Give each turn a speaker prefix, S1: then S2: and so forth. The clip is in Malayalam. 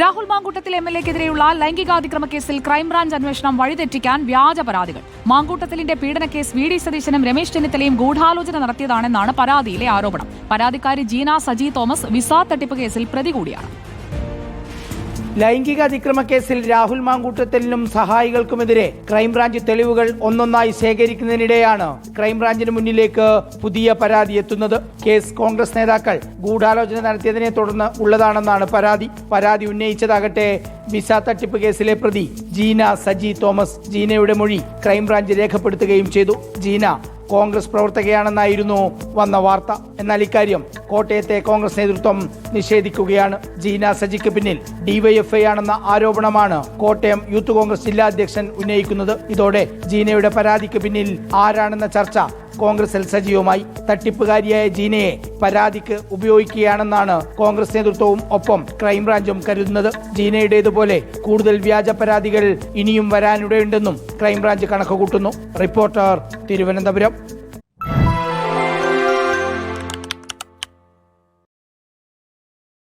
S1: രാഹുൽ മാങ്കൂട്ടത്തിൽ എം എൽ എക്കെതിരെയുള്ള ലൈംഗികാതിക്രമ കേസിൽ ക്രൈംബ്രാഞ്ച് അന്വേഷണം വഴിതെറ്റിക്കാൻ വ്യാജ പരാതികൾ. മാങ്കൂട്ടത്തിലിന്റെ പീഡനക്കേസ് വി ഡി സതീശനും രമേശ് ചെന്നിത്തലയും ഗൂഢാലോചന നടത്തിയതാണെന്നാണ് പരാതിയിലെ ആരോപണം. പരാതിക്കാരി ജീന സജി തോമസ് വിസ തട്ടിപ്പ് കേസിൽ പ്രതി കൂടിയാണ്.
S2: ലൈംഗിക അതിക്രമ കേസിൽ രാഹുൽ മാങ്കൂട്ടത്തലിനും സഹായികൾക്കുമെതിരെ ക്രൈംബ്രാഞ്ച് തെളിവുകൾ ഒന്നൊന്നായി ശേഖരിക്കുന്നതിനിടെയാണ് ക്രൈംബ്രാഞ്ചിന് മുന്നിലേക്ക് പുതിയ പരാതി എത്തുന്നത്. കേസ് കോൺഗ്രസ് നേതാക്കൾ ഗൂഢാലോചന നടത്തിയതിനെ തുടർന്ന് ഉള്ളതാണെന്നാണ് പരാതി. പരാതി ഉന്നയിച്ചതാകട്ടെ വിസ തട്ടിപ്പ് കേസിലെ പ്രതി ജീന സജി തോമസ് ജീനയുടെ മൊഴി ക്രൈംബ്രാഞ്ച് രേഖപ്പെടുത്തുകയും ചെയ്തു. ജീന കോൺഗ്രസ് പ്രവർത്തകയാണെന്നായിരുന്നു വന്ന വാർത്ത. എന്നാൽ ഇക്കാര്യം കോട്ടയത്തെ കോൺഗ്രസ് നേതൃത്വം നിഷേധിക്കുകയാണ്. ജീന സജിക്ക് പിന്നിൽ ഡിവൈഎഫ്ഐ ആണെന്ന ആരോപണമാണ് കോട്ടയം യൂത്ത് കോൺഗ്രസ് ജില്ലാ അധ്യക്ഷൻ ഉന്നയിക്കുന്നത്. ഇതോടെ ജീനയുടെ പരാതിക്ക് പിന്നിൽ ആരാണെന്ന ചർച്ച കോൺഗ്രസിൽ സജീവമായി തട്ടിപ്പുകാരിയായ ജീനയെ പരാതിക്ക് ഉപയോഗിക്കുകയാണെന്നാണ് കോൺഗ്രസ് നേതൃത്വവും ഒപ്പം ക്രൈംബ്രാഞ്ചും കരുതുന്നത്. ജീനയുടേതുപോലെ കൂടുതൽ വ്യാജ പരാതികൾ ഇനിയും വരാനിടയുണ്ടെന്നും ക്രൈംബ്രാഞ്ച് കണക്ക് കൂട്ടുന്നു റിപ്പോർട്ടർ തിരുവനന്തപുരം.